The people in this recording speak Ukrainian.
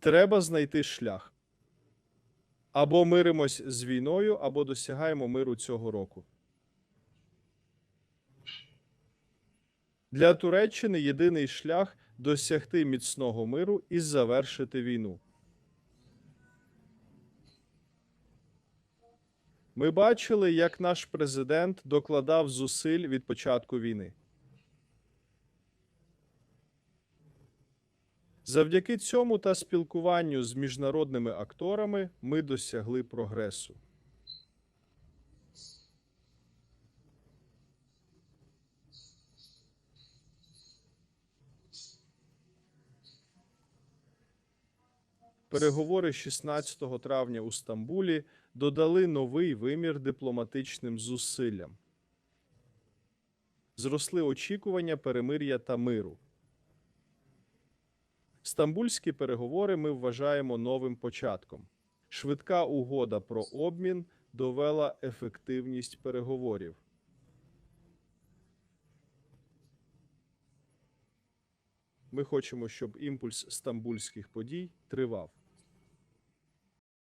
Треба знайти шлях. Або миримось з війною, або досягаємо миру цього року. Для Туреччини єдиний шлях досягти міцного миру і завершити війну. Ми бачили, як наш президент докладав зусиль від початку війни. Завдяки цьому та спілкуванню з міжнародними акторами ми досягли прогресу. Переговори 16 травня у Стамбулі додали новий вимір дипломатичним зусиллям. Зросли очікування перемир'я та миру. Стамбульські переговори ми вважаємо новим початком. Швидка угода про обмін довела ефективність переговорів. Ми хочемо, щоб імпульс стамбульських подій тривав.